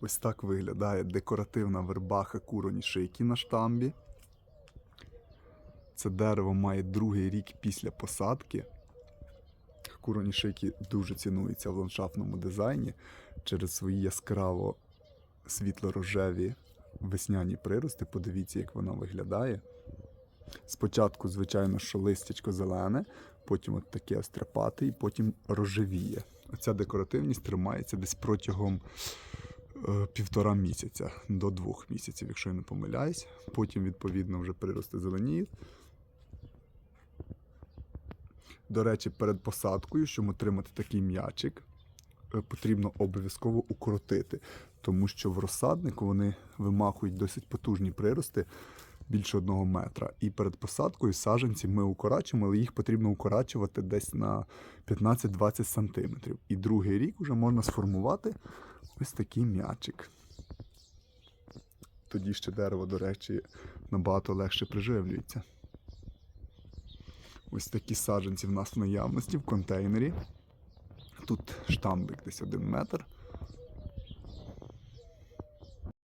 Ось так виглядає декоративна вербаха куроні шийки на штамбі. Це дерево має другий рік після посадки. Куроні дуже цінуються в ландшафтному дизайні через свої яскраво світло-рожеві весняні прирости. Подивіться, як вона виглядає. Спочатку, звичайно, що листячко зелене, потім от таке острапате, і потім рожевіє. Оця декоративність тримається десь протягом півтора місяця до двох місяців, якщо я не помиляюсь. Потім, відповідно, вже прирости зеленіє. До речі, перед посадкою, щоб отримати такий м'ячик, е, потрібно обов'язково укоротити, тому що в розсаднику вони вимахують досить потужні прирости більше одного метра. І перед посадкою саджанці ми укорачуємо, але їх потрібно укорачувати десь на 15-20 сантиметрів. І другий рік вже можна сформувати ось такий м'ячик. Тоді ще дерево, до речі, набагато легше приживлюється. Ось такі саджанці в нас в наявності в контейнері. Тут штамбик десь один метр.